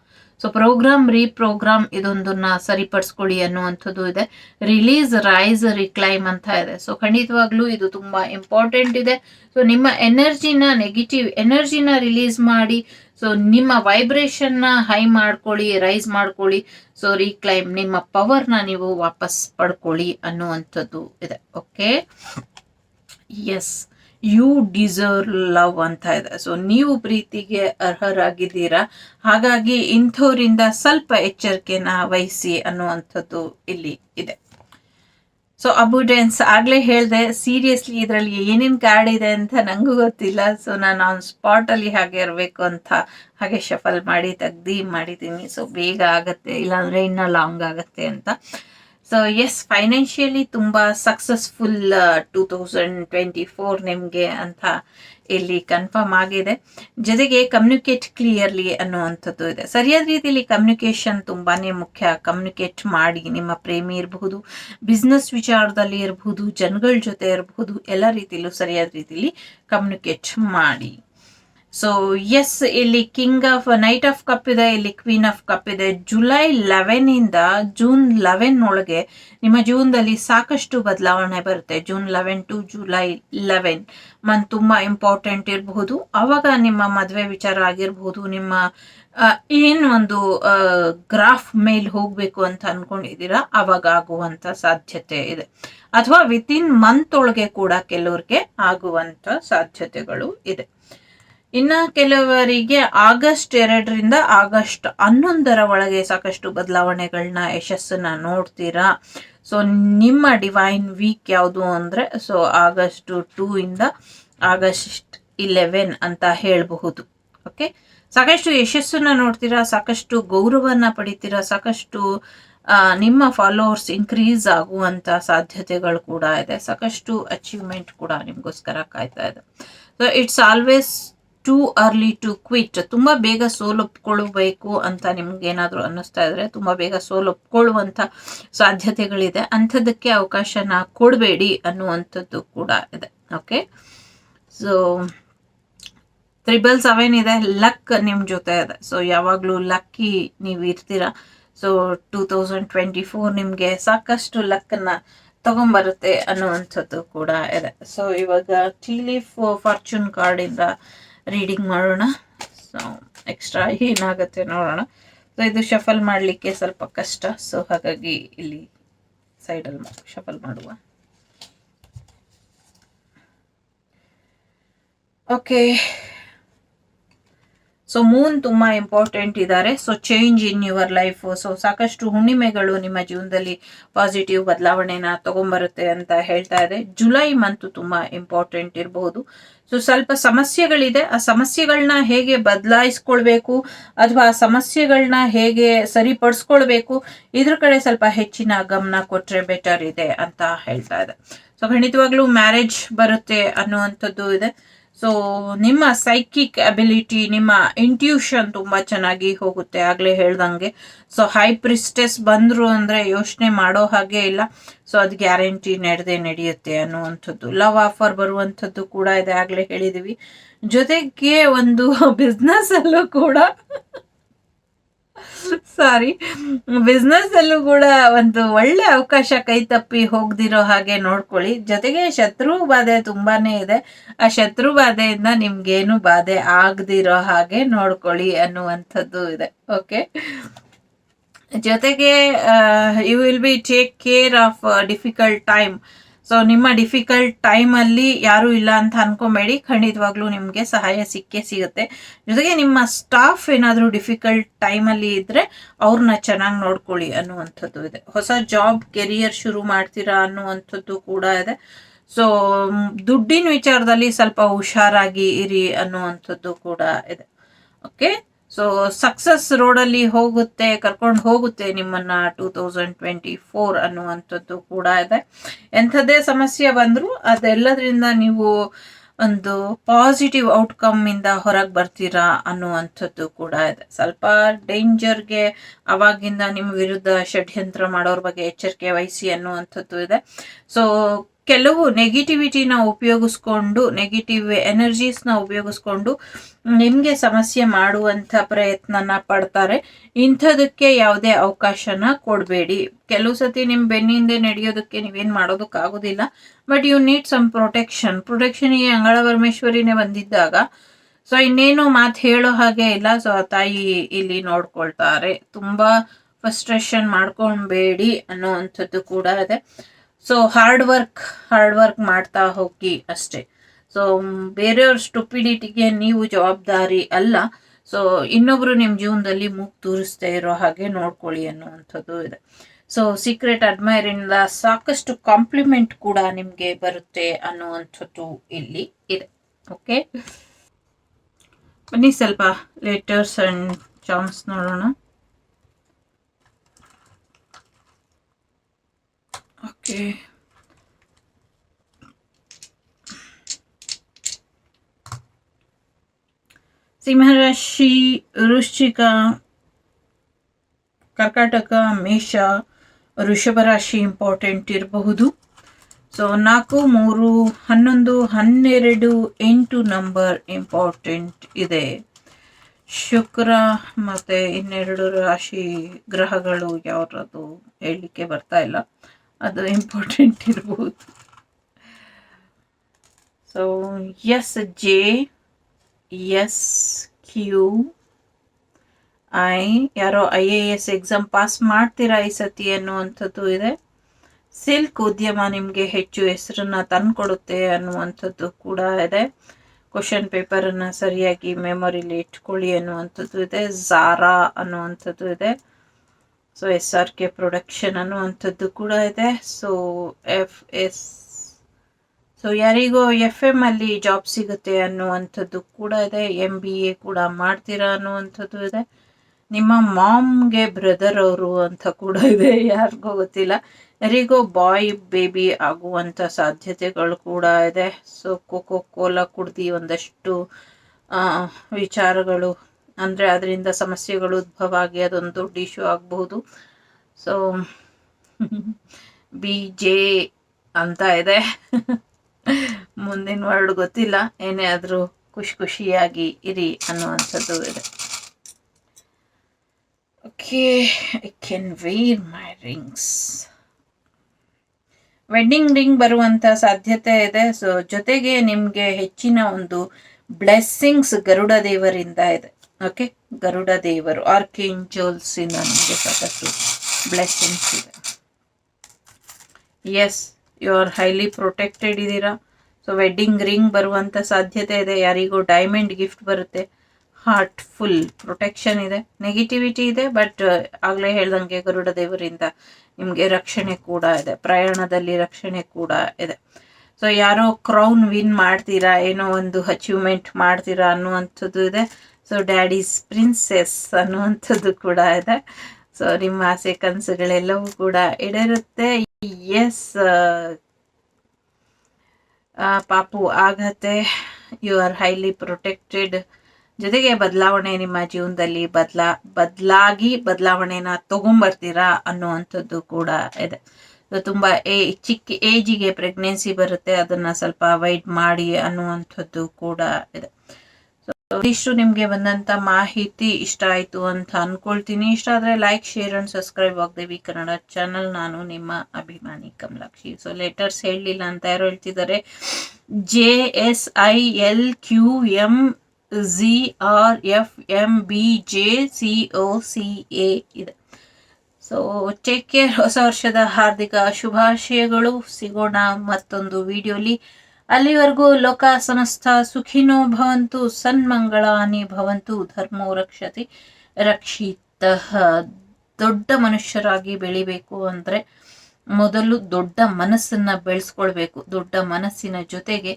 ಸೊ ಪ್ರೋಗ್ರಾಮ್ ರೀಪ್ರೋಗ್ರಾಮ್ ಇದೊಂದನ್ನ ಸರಿಪಡಿಸ್ಕೊಳ್ಳಿ ಅನ್ನುವಂಥದ್ದು ಇದೆ. ರಿಲೀಸ್ ರೈಸ್ ರಿಕ್ಲೈಮ್ ಅಂತ ಇದೆ. ಸೊ ಖಂಡಿತವಾಗ್ಲೂ ಇದು ತುಂಬಾ ಇಂಪಾರ್ಟೆಂಟ್ ಇದೆ. ಸೊ ನಿಮ್ಮ ಎನರ್ಜಿನ ನೆಗೆಟಿವ್ ಎನರ್ಜಿನ ರಿಲೀಸ್ ಮಾಡಿ ಸೊ ನಿಮ್ಮ ವೈಬ್ರೇಷನ್ನ ಹೈ ಮಾಡ್ಕೊಳ್ಳಿ ರೈಸ್ ಮಾಡ್ಕೊಳ್ಳಿ ಸೊ ರೀಕ್ಲೈಮ್ ನಿಮ್ಮ ಪವರ್ನ ನೀವು ವಾಪಸ್ ಪಡ್ಕೊಳ್ಳಿ ಅನ್ನುವಂಥದ್ದು ಇದೆ. Okay yes you deserve love ಅಂತ ಇದೆ. ಸೊ ನೀವು ಪ್ರೀತಿಗೆ ಅರ್ಹರಾಗಿದ್ದೀರಾ? ಹಾಗಾಗಿ ಇಂಥವರಿಂದ ಸ್ವಲ್ಪ ಎಚ್ಚರಿಕೆನ ವಹಿಸಿ ಅನ್ನುವಂಥದ್ದು ಇಲ್ಲಿ ಇದೆ. ಸೊ ಅಬುಡೆನ್ಸ್ ಆಗ್ಲೇ ಹೇಳಿದೆ ಸೀರಿಯಸ್ಲಿ ಇದರಲ್ಲಿ ಏನೇನು ಕಾರ್ಡ್ ಇದೆ ಅಂತ ನನಗೂ ಗೊತ್ತಿಲ್ಲ. ಸೊ ನಾನು ಆನ್ ಸ್ಪಾಟಲ್ಲಿ ಹಾಗೆ ಇರಬೇಕು ಅಂತ ಹಾಗೆ ಶಫಲ್ ಮಾಡಿ, ತೆಗ್ದು ಮಾಡಿದ್ದೀನಿ. ಸೊ ಬೇಗ ಆಗತ್ತೆ, ಇಲ್ಲಾಂದರೆ ಇನ್ನೂ ಲಾಂಗ್ ಆಗತ್ತೆ ಅಂತ. ಸೊ ಎಸ್ ಫೈನಾನ್ಷಿಯಲಿ ತುಂಬ successful two thousand twenty four ನಿಮಗೆ ಅಂತ ಇಲ್ಲಿ ಕನ್ಫರ್ಮ್ ಆಗಿದೆ. ಜೊತೆಗೆ ಕಮ್ಯುನಿಕೇಟ್ ಕ್ಲಿಯರ್ಲಿ ಅನ್ನುವಂಥದ್ದು ಇದೆ. ಸರಿಯಾದ ರೀತಿಯಲ್ಲಿ ಕಮ್ಯುನಿಕೇಷನ್ ತುಂಬಾನೇ ಮುಖ್ಯ. ಕಮ್ಯುನಿಕೇಟ್ ಮಾಡಿ ನಿಮ್ಮ ಪ್ರೇಮಿ ಇರಬಹುದು ಬಿಸ್ನೆಸ್ ವಿಚಾರದಲ್ಲಿ ಇರಬಹುದು, ಜನಗಳ ಜೊತೆ ಇರಬಹುದು, ಎಲ್ಲ ರೀತಿಯಲ್ಲೂ ಸರಿಯಾದ ರೀತಿಯಲ್ಲಿ ಕಮ್ಯುನಿಕೇಟ್ ಮಾಡಿ. ಸೊ ಎಸ್ ಇಲ್ಲಿ king of knight of cup ಇದೆ, ಇಲ್ಲಿ ಕ್ವೀನ್ ಆಫ್ ಕಪ್ ಇದೆ. ಜುಲೈ ಲೆವೆನ್ ಇಂದ ಜೂನ್ ಲೆವೆನ್ ಒಳಗೆ ನಿಮ್ಮ ಜೀವನದಲ್ಲಿ ಸಾಕಷ್ಟು ಬದಲಾವಣೆ ಬರುತ್ತೆ. June eleven to July eleven month ತುಂಬಾ ಇಂಪಾರ್ಟೆಂಟ್ ಇರಬಹುದು. ಅವಾಗ ನಿಮ್ಮ ಮದುವೆ ವಿಚಾರ ಆಗಿರಬಹುದು. ನಿಮ್ಮ ಏನು ಒಂದು ಗ್ರಾಫ್ ಮೇಲ್ ಹೋಗ್ಬೇಕು ಅಂತ ಅನ್ಕೊಂಡಿದ್ದೀರಾ, ಅವಾಗ ಆಗುವಂತ ಸಾಧ್ಯತೆ ಇದೆ. ಅಥವಾ ವಿತಿನ್ ಮಂತ್ ಒಳಗೆ ಕೂಡ ಕೆಲವ್ರಿಗೆ ಆಗುವಂತ ಸಾಧ್ಯತೆಗಳು ಇದೆ. ಇನ್ನ ಕೆಲವರಿಗೆ ಆಗಸ್ಟ್ ಎರಡರಿಂದ ಆಗಸ್ಟ್ ಹನ್ನೊಂದರ ಒಳಗೆ ಸಾಕಷ್ಟು ಬದಲಾವಣೆಗಳನ್ನ ಯಶಸ್ಸನ್ನ ನೋಡ್ತೀರಾ? ಸೊ ನಿಮ್ಮ ಡಿವೈನ್ ವೀಕ್ ಯಾವುದು ಅಂದರೆ ಸೊ ಆಗಸ್ಟ್ ಟೂ ಇಂದ ಆಗಸ್ಟ್ ಇಲೆವೆನ್ ಅಂತ ಹೇಳಬಹುದು. ಓಕೆ ಸಾಕಷ್ಟು ಯಶಸ್ಸನ್ನ ನೋಡ್ತೀರಾ? ಸಾಕಷ್ಟು ಗೌರವನ ಪಡಿತೀರಾ? ಸಾಕಷ್ಟು ನಿಮ್ಮ ಫಾಲೋವರ್ಸ್ ಇನ್ಕ್ರೀಸ್ ಆಗುವಂತ ಸಾಧ್ಯತೆಗಳು ಕೂಡ ಇದೆ. ಸಾಕಷ್ಟು ಅಚೀವ್ಮೆಂಟ್ ಕೂಡ ನಿಮಗೋಸ್ಕರ ಕಾಯ್ತಾ ಇದೆ. So it's always too early to quit, ತುಂಬ ಬೇಗ ಸೋಲೊಪ್ಕೊಳ್ಬೇಕು ಅಂತ ನಿಮ್ಗೆ ಏನಾದರೂ ಅನ್ನಿಸ್ತಾ ಇದ್ರೆ ತುಂಬ ಬೇಗ ಸೋಲೊಪ್ಕೊಳ್ಳುವಂಥ ಸಾಧ್ಯತೆಗಳಿದೆ. ಅಂಥದ್ದಕ್ಕೆ ಅವಕಾಶನ ಕೊಡಬೇಡಿ ಅನ್ನುವಂಥದ್ದು ಕೂಡ ಇದೆ. ಓಕೆ ಸೊ ತ್ರಿಬಲ್ ಸೆವೆನ್ ಇದೆ. ಲಕ್ ನಿಮ್ಮ ಜೊತೆ ಇದೆ. ಸೊ ಯಾವಾಗಲೂ ಲಕ್ಕಿ ನೀವು ಇರ್ತೀರ. So two thousand twenty four ನಿಮಗೆ ಸಾಕಷ್ಟು ಲಕ್ಕನ್ನು ತಗೊಂಬರುತ್ತೆ ಅನ್ನುವಂಥದ್ದು ಕೂಡ ಇದೆ. ಸೊ ಇವಾಗ ಟೀಲಿಫ್ ಫಾರ್ಚೂನ್ ಕಾರ್ಡಿಂದ ರೀಡಿಂಗ್ ಮಾಡೋಣ. ಸೊ ಎಕ್ಸ್ಟ್ರಾ ಏನಾಗುತ್ತೆ ನೋಡೋಣ. ಸೊ ಇದು ಶಫಲ್ ಮಾಡಲಿಕ್ಕೆ ಸ್ವಲ್ಪ ಕಷ್ಟ. ಸೊ ಹಾಗಾಗಿ ಇಲ್ಲಿ ಸೈಡಲ್ಲಿ ಶಫಲ್ ಮಾಡುವ. ಓಕೆ ಸೊ ಮೂನ್ ತುಂಬಾ ಇಂಪಾರ್ಟೆಂಟ್ ಇದ್ದಾರೆ so change in your life so ಸಾಕಷ್ಟು ಹುಣ್ಣಿಮೆಗಳು ನಿಮ್ಮ ಜೀವನದಲ್ಲಿ ಪಾಸಿಟಿವ್ ಬದಲಾವಣೆನ ತಗೊಂಬರುತ್ತೆ ಅಂತ ಹೇಳ್ತಾ ಇದೆ. ಜುಲೈ ಮಂತ್ ತುಂಬಾ ಇಂಪಾರ್ಟೆಂಟ್ ಇರಬಹುದು ಸೊ ಸ್ವಲ್ಪ ಸಮಸ್ಯೆಗಳಿದೆ. ಆ ಸಮಸ್ಯೆಗಳನ್ನ ಹೇಗೆ ಬದಲಾಯಿಸ್ಕೊಳ್ಬೇಕು ಅಥವಾ ಆ ಸಮಸ್ಯೆಗಳನ್ನ ಹೇಗೆ ಸರಿಪಡಿಸ್ಕೊಳ್ಬೇಕು, ಇದ್ರ ಕಡೆ ಸ್ವಲ್ಪ ಹೆಚ್ಚಿನ ಗಮನ ಕೊಟ್ರೆ ಬೆಟರ್ ಇದೆ ಅಂತ ಹೇಳ್ತಾ ಇದೆ ಸೊ ಖಂಡಿತವಾಗ್ಲೂ ಮ್ಯಾರೇಜ್ ಬರುತ್ತೆ ಅನ್ನುವಂಥದ್ದು ಇದೆ. ಸೊ ನಿಮ್ಮ ಸೈಕಿಕ್ ಅಬಿಲಿಟಿ ನಿಮ್ಮ ಇಂಟ್ಯೂಷನ್ ತುಂಬ ಚೆನ್ನಾಗಿ ಹೋಗುತ್ತೆ ಆಗಲೇ ಹೇಳ್ದಂಗೆ. ಸೊ ಹೈ ಪ್ರಿಸ್ಟೆಸ್ ಬಂದರು ಅಂದ್ರೆ ಯೋಚನೆ ಮಾಡೋ ಹಾಗೆ ಇಲ್ಲ. ಸೊ ಅದು ಗ್ಯಾರಂಟಿ ನಡೆದೇ ನಡೆಯುತ್ತೆ ಅನ್ನುವಂಥದ್ದು. ಲವ್ ಆಫರ್ ಬರುವಂಥದ್ದು ಕೂಡ ಇದೆ ಆಗಲೇ ಹೇಳಿದೀವಿ. ಜೊತೆಗೆ ಒಂದು ಬಿಸ್ನೆಸ್ಸಲ್ಲೂ ಕೂಡ ಸಾರಿ ಬಿಸ್ನೆಸ್ ಅಲ್ಲೂ ಕೂಡ ಒಂದು ಒಳ್ಳೆ ಅವಕಾಶ ಕೈ ತಪ್ಪಿ ಹೋಗ್ದಿರೋ ಹಾಗೆ ನೋಡ್ಕೊಳ್ಳಿ. ಜೊತೆಗೆ ಶತ್ರು ಬಾಧೆ ತುಂಬಾನೇ ಇದೆ. ಆ ಶತ್ರು ಬಾಧೆಯಿಂದ ನಿಮ್ಗೇನು ಬಾಧೆ ಆಗದಿರೋ ಹಾಗೆ ನೋಡ್ಕೊಳ್ಳಿ ಅನ್ನುವಂಥದ್ದು ಇದೆ. ಓಕೆ ಜೊತೆಗೆ you will be take care of difficult time so ನಿಮ್ಮ ಡಿಫಿಕಲ್ಟ್ ಟೈಮಲ್ಲಿ ಯಾರೂ ಇಲ್ಲ ಅಂತ ಅನ್ಕೊಂಬೇಡಿ. ಖಂಡಿತವಾಗ್ಲೂ ನಿಮಗೆ ಸಹಾಯ ಸಿಕ್ಕೇ ಸಿಗುತ್ತೆ. ಜೊತೆಗೆ ನಿಮ್ಮ ಸ್ಟಾಫ್ ಏನಾದರೂ ಡಿಫಿಕಲ್ಟ್ ಟೈಮಲ್ಲಿ ಇದ್ದರೆ ಅವ್ರನ್ನ ಚೆನ್ನಾಗಿ ನೋಡ್ಕೊಳ್ಳಿ ಅನ್ನುವಂಥದ್ದು ಇದೆ. ಹೊಸ ಜಾಬ್ ಕೆರಿಯರ್ ಶುರು ಮಾಡ್ತೀರಾ ಅನ್ನುವಂಥದ್ದು ಕೂಡ ಇದೆ. ಸೊ ದುಡ್ಡಿನ ವಿಚಾರದಲ್ಲಿ ಸ್ವಲ್ಪ ಹುಷಾರಾಗಿ ಇರಿ ಅನ್ನುವಂಥದ್ದು ಕೂಡ ಇದೆ. ಓಕೆ ಸೊ ಸಕ್ಸಸ್ ರೋಡಲ್ಲಿ ಹೋಗುತ್ತೆ, ಕರ್ಕೊಂಡು ಹೋಗುತ್ತೆ ನಿಮ್ಮನ್ನ ಟೂ ತೌಸಂಡ್ ಟ್ವೆಂಟಿ ಫೋರ್ ಅನ್ನುವಂಥದ್ದು ಕೂಡ ಇದೆ. ಎಂಥದ್ದೇ ಸಮಸ್ಯೆ ಬಂದರೂ ಅದೆಲ್ಲದರಿಂದ ನೀವು ಒಂದು ಪಾಸಿಟಿವ್ ಔಟ್ಕಮ್ ಇಂದ ಹೊರಗೆ ಬರ್ತೀರಾ ಅನ್ನುವಂಥದ್ದು ಕೂಡ ಇದೆ. ಸ್ವಲ್ಪ ಡೇಂಜರ್ಗೆ ಅವಾಗಿಂದ ನಿಮ್ಮ ವಿರುದ್ಧ ಷಡ್ಯಂತ್ರ ಮಾಡೋರ ಬಗ್ಗೆ ಎಚ್ಚರಿಕೆ ವಹಿಸಿ ಅನ್ನುವಂಥದ್ದು ಇದೆ. ಸೊ ಕೆಲವು ನೆಗೆಟಿವಿಟಿನ ಉಪಯೋಗಿಸ್ಕೊಂಡು ನೆಗೆಟಿವ್ ಎನರ್ಜೀಸ್ನ ಉಪಯೋಗಿಸ್ಕೊಂಡು ನಿಮಗೆ ಸಮಸ್ಯೆ ಮಾಡುವಂಥ ಪ್ರಯತ್ನನ ಪಡ್ತಾರೆ. ಇಂಥದಕ್ಕೆ ಯಾವುದೇ ಅವಕಾಶನ ಕೊಡಬೇಡಿ. ಕೆಲವು ಸತಿ ನಿಮ್ಮ ಬೆನ್ನಿಂದೆ ನಡೆಯೋದಕ್ಕೆ ನೀವೇನು ಮಾಡೋದಕ್ಕಾಗೋದಿಲ್ಲ. But you need some protection ಪ್ರೊಟೆಕ್ಷನಿಗೆ ಅಂಗಳ ಪರಮೇಶ್ವರಿನೇ ಬಂದಿದ್ದಾಗ ಸೊ ಇನ್ನೇನು ಮಾತು ಹೇಳೋ ಹಾಗೆ ಇಲ್ಲ. ಸೊ ಆ ತಾಯಿ ಇಲ್ಲಿ ನೋಡ್ಕೊಳ್ತಾರೆ. ತುಂಬ ಫ್ರಸ್ಟ್ರೇಷನ್ ಮಾಡ್ಕೊಳ್ಬೇಡಿ ಅನ್ನೋವಂಥದ್ದು ಕೂಡ ಇದೆ. So hard work hard work ಮಾಡ್ತಾ ಹೋಗಿ ಅಷ್ಟೇ. ಸೊ ಬೇರೆಯವ್ರ ಸ್ಟುಪಿಡಿಟಿಗೆ ನೀವು ಜವಾಬ್ದಾರಿ ಅಲ್ಲ. ಸೊ ಇನ್ನೊಬ್ರು ನಿಮ್ಮ ಜೀವನದಲ್ಲಿ ಮೂಗ್ ತೂರಿಸ್ತಾ ಇರೋ ಹಾಗೆ ನೋಡ್ಕೊಳ್ಳಿ ಅನ್ನುವಂಥದ್ದು ಇದೆ. ಸೊ ಸೀಕ್ರೆಟ್ ಅಡ್ಮೈರಿಂದ ಸಾಕಷ್ಟು ಕಾಂಪ್ಲಿಮೆಂಟ್ ಕೂಡ ನಿಮಗೆ ಬರುತ್ತೆ ಅನ್ನುವಂಥದ್ದು ಇಲ್ಲಿ ಇದೆ. ಓಕೆ ಬನ್ನಿ ಸ್ವಲ್ಪ ಲೆಟರ್ಸ್ ಅಂಡ್ ಚಾಮ್ಸ್ ನೋಡೋಣ. ಓಕೆ ಸಿಂಹರಾಶಿ ವೃಶ್ಚಿಕ ಕರ್ಕಾಟಕ ಮೇಷ ವೃಷಭ ರಾಶಿ ಇಂಪಾರ್ಟೆಂಟ್ ಇರಬಹುದು. ಸೊ ನಾಲ್ಕು, ಮೂರು, ಹನ್ನೊಂದು, ಹನ್ನೆರಡು, ಎಂಟು ನಂಬರ್ ಇಂಪಾರ್ಟೆಂಟ್ ಇದೆ. ಶುಕ್ರ ಮತ್ತು ಇನ್ನೆರಡು ರಾಶಿ ಗ್ರಹಗಳು ಯಾವ್ದು ಹೇಳಲಿಕ್ಕೆ ಬರ್ತಾ ಇಲ್ಲ. ಅದು ಇಂಪಾರ್ಟೆಂಟ್ ಇರ್ಬೋದು. So S J S Q I ಯಾರೋ I A S exam pass ಮಾಡ್ತೀರಾ ಈ ಸತಿ ಅನ್ನುವಂಥದ್ದು ಇದೆ. ಸಿಲ್ಕ್ ಉದ್ಯಮ ನಿಮಗೆ ಹೆಚ್ಚು ಹೆಸರನ್ನ ತಂದುಕೊಡುತ್ತೆ ಅನ್ನುವಂಥದ್ದು ಕೂಡ ಇದೆ. ಕ್ವಶನ್ ಪೇಪರನ್ನು ಸರಿಯಾಗಿ ಮೆಮೊರಿಲಿ ಇಟ್ಕೊಳ್ಳಿ ಅನ್ನುವಂಥದ್ದು ಇದೆ. ಝಾರಾ ಅನ್ನುವಂಥದ್ದು ಇದೆ. So S R K production ಅನ್ನುವಂಥದ್ದು ಕೂಡ ಇದೆ. ಸೊ ಎಫ್ ಎಸ್ ಸೊ ಯಾರಿಗೋ ಎಫ್ ಎಂ ಅಲ್ಲಿ ಜಾಬ್ ಸಿಗುತ್ತೆ ಅನ್ನುವಂಥದ್ದು ಕೂಡ ಇದೆ. ಎಂ ಬಿ ಎ ಕೂಡ ಮಾಡ್ತೀರಾ ಅನ್ನುವಂಥದ್ದು ಇದೆ. ನಿಮ್ಮ ಮಾಮ್ಗೆ ಬ್ರದರ್ ಅವರು ಅಂತ ಕೂಡ ಇದೆ. ಯಾರಿಗೂ ಗೊತ್ತಿಲ್ಲ. ಯಾರಿಗೋ ಬಾಯ್ ಬೇಬಿ ಆಗುವಂಥ ಸಾಧ್ಯತೆಗಳು ಕೂಡ ಇದೆ. ಸೊ ಕೋಕೋ ಕೋಲಾ ಕುಡ್ದು ಒಂದಷ್ಟು ವಿಚಾರಗಳು ಅಂದರೆ ಅದರಿಂದ ಸಮಸ್ಯೆಗಳು ಉದ್ಭವ ಆಗಿ ಅದೊಂದು ದೊಡ್ಡ ಇಶ್ಯೂ ಆಗಬಹುದು. ಸೊ ಬಿ ಜೆ ಅಂತ ಇದೆ. ಮುಂದಿನ ವರ್ಡ್ ಗೊತ್ತಿಲ್ಲ. ಏನೇ ಆದರೂ ಖುಷಿ ಖುಷಿಯಾಗಿ ಇರಿ ಅನ್ನುವಂಥದ್ದು ಇದೆ. Okay I can wear my rings wedding ring ಬರುವಂಥ ಸಾಧ್ಯತೆ ಇದೆ. ಸೊ ಜೊತೆಗೆ ನಿಮಗೆ ಹೆಚ್ಚಿನ ಒಂದು ಬ್ಲೆಸ್ಸಿಂಗ್ಸ್ ಗರುಡ ದೇವರಿಂದ ಇದೆ. ಓಕೆ ಗರುಡ ದೇವರು ಆರ್ಕೇಂಜಲ್ಸ್ ಇಂದ ನಮಗೆ ಸಾಕಷ್ಟು ಬ್ಲೆಸ್ಸಿಂಗ್ಸ್ ಇದೆ. Yes you are highly protected ಇದ್ದೀರಾ? ಸೊ ವೆಡ್ಡಿಂಗ್ ರಿಂಗ್ ಬರುವಂಥ ಸಾಧ್ಯತೆ ಇದೆ. ಯಾರಿಗೂ ಡೈಮಂಡ್ ಗಿಫ್ಟ್ ಬರುತ್ತೆ. ಹಾರ್ಟ್ ಫುಲ್ ಪ್ರೊಟೆಕ್ಷನ್ ಇದೆ. ನೆಗೆಟಿವಿಟಿ ಇದೆ ಬಟ್ ಆಗಲೇ ಹೇಳ್ದಂಗೆ ಗರುಡ ದೇವರಿಂದ ನಿಮಗೆ ರಕ್ಷಣೆ ಕೂಡ ಇದೆ. ಪ್ರಯಾಣದಲ್ಲಿ ರಕ್ಷಣೆ ಕೂಡ ಇದೆ. ಸೊ ಯಾರೋ ಕ್ರೌನ್ ವಿನ್ ಮಾಡ್ತೀರಾ, ಏನೋ ಒಂದು ಅಚೀವ್ಮೆಂಟ್ ಮಾಡ್ತೀರಾ ಅನ್ನುವಂಥದ್ದು ಇದೆ. ಸೊ ಡ್ಯಾಡೀಸ್ ಪ್ರಿನ್ಸೆಸ್ ಅನ್ನುವಂಥದ್ದು ಕೂಡ ಇದೆ. ಸೊ ನಿಮ್ಮ ಆಸೆ ಕನಸುಗಳೆಲ್ಲವೂ ಕೂಡ ಇಡಿರುತ್ತೆ ಎಸ್ ಪಾಪು ಆಗತ್ತೆ ಯು ಆರ್ ಹೈಲಿ ಪ್ರೊಟೆಕ್ಟೆಡ್ ಜೊತೆಗೆ ಬದಲಾವಣೆ ನಿಮ್ಮ ಜೀವನದಲ್ಲಿ ಬದಲ, ಬದಲಾಗಿ ಬದಲಾವಣೆನ ತಗೊಂಬರ್ತೀರಾ ಅನ್ನುವಂಥದ್ದು ಕೂಡ ಇದೆ. ತುಂಬ ಏ, ಚಿಕ್ಕ ಏಜಿಗೆ ಪ್ರೆಗ್ನೆನ್ಸಿ ಬರುತ್ತೆ, ಅದನ್ನ ಸ್ವಲ್ಪ ಅವಾಯ್ಡ್ ಮಾಡಿ ಅನ್ನುವಂಥದ್ದು ಕೂಡ ಇದೆ. ಇಷ್ಟು ನಿಮಗೆ ಬಂದಂತ ಮಾಹಿತಿ ಇಷ್ಟ ಆಯಿತು ಅಂತ ಅನ್ಕೊಳ್ತೀನಿ. ಇಷ್ಟ ಆದರೆ like share and subscribe ಆಗ್ದೇವಿ Kannada channel ನಾನು ನಿಮ್ಮ ಅಭಿಮಾನಿ ಕಮಲಾಕ್ಷಿ. ಸೊ ಲೆಟರ್ಸ್ ಹೇಳಲಿಲ್ಲ ಅಂತ ಯಾರು ಹೇಳ್ತಿದ್ದಾರೆ. J S I L Q M G R F M B J C O C A ಇದೆ. ಸೊ ಚೆಕ್ ಕೇರ್ ಹೊಸ ವರ್ಷದ ಹಾರ್ದಿಕ ಶುಭಾಶಯಗಳು. ಸಿಗೋಣ ಮತ್ತೊಂದು ವಿಡಿಯೋಲಿ ಅಲ್ಲಿವರೆಗೂ ಲೋಕ ಸಮಸ್ತ ಸುಖಿನೋ ಭವಂತು, ಸನ್ಮಂಗಳಾನಿ ಭವಂತು, ಧರ್ಮೋ ರಕ್ಷತಿ ರಕ್ಷಿತ. ದೊಡ್ಡ ಮನುಷ್ಯರಾಗಿ ಬೆಳಿಬೇಕು ಅಂದರೆ ಮೊದಲು ದೊಡ್ಡ ಮನಸ್ಸನ್ನ ಬೆಳೆಸ್ಕೊಳ್ಬೇಕು. ದೊಡ್ಡ ಮನಸ್ಸಿನ ಜೊತೆಗೆ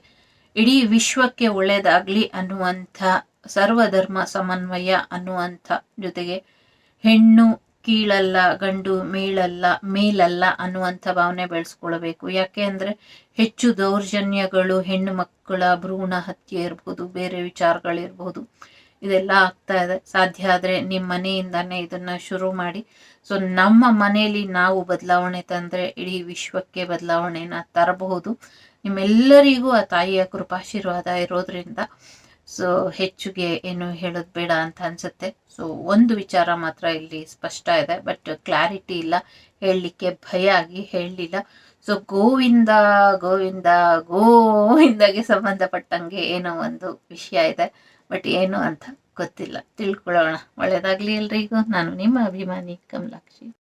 ಇಡೀ ವಿಶ್ವಕ್ಕೆ ಒಳ್ಳೆಯದಾಗಲಿ ಅನ್ನುವಂಥ ಸರ್ವಧರ್ಮ ಸಮನ್ವಯ ಅನ್ನುವಂಥ ಜೊತೆಗೆ ಹೆಣ್ಣು ಕೀಳಲ್ಲ, ಗಂಡು ಮೇಳಲ್ಲ, ಮೇಲಲ್ಲ ಅನ್ನುವಂಥ ಭಾವನೆ ಬೆಳೆಸ್ಕೊಳ್ಬೇಕು. ಯಾಕೆ ಅಂದರೆ ಹೆಚ್ಚು ದೌರ್ಜನ್ಯಗಳು, ಹೆಣ್ಣು ಮಕ್ಕಳ ಭ್ರೂಣ ಹತ್ಯೆ ಇರ್ಬೋದು, ಬೇರೆ ವಿಚಾರಗಳಿರ್ಬೋದು, ಇದೆಲ್ಲ ಆಗ್ತಾ ಇದೆ. ಸಾಧ್ಯ ಆದ್ರೆ ನಿಮ್ಮ ಮನೆಯಿಂದಾನೇ ಇದನ್ನ ಶುರು ಮಾಡಿ. ಸೊ ನಮ್ಮ ಮನೆಯಲ್ಲಿ ನಾವು ಬದಲಾವಣೆ ತಂದ್ರೆ ಇಡೀ ವಿಶ್ವಕ್ಕೆ ಬದಲಾವಣೆನ ತರಬಹುದು. ನಿಮ್ಮೆಲ್ಲರಿಗೂ ಆ ತಾಯಿಯ ಕೃಪಾಶೀರ್ವಾದ ಇರೋದ್ರಿಂದ ಸೊ ಹೆಚ್ಚಿಗೆ ಏನು ಹೇಳೋದು ಬೇಡ ಅಂತ ಅನ್ಸುತ್ತೆ. ಸೊ ಒಂದು ವಿಚಾರ ಮಾತ್ರ ಇಲ್ಲಿ ಸ್ಪಷ್ಟ ಇದೆ. ಬಟ್ ಕ್ಲಾರಿಟಿ ಇಲ್ಲ. ಹೇಳಲಿಕ್ಕೆ ಭಯ ಆಗಿ ಹೇಳಲಿಲ್ಲ. ಸೊ ಗೋವಿಂದ ಗೋವಿಂದ, ಗೋವಿಂದಗೆ ಸಂಬಂಧಪಟ್ಟಂಗೆ ಏನೋ ಒಂದು ವಿಷಯ ಇದೆ. ಬಟ್ ಏನು ಅಂತ ಗೊತ್ತಿಲ್ಲ. ತಿಳ್ಕೊಳ್ಳೋಣ. ಒಳ್ಳೇದಾಗ್ಲಿ ಎಲ್ರಿಗೂ. ನಾನು ನಿಮ್ಮ ಅಭಿಮಾನಿ ಕಮಲಾಕ್ಷಿ.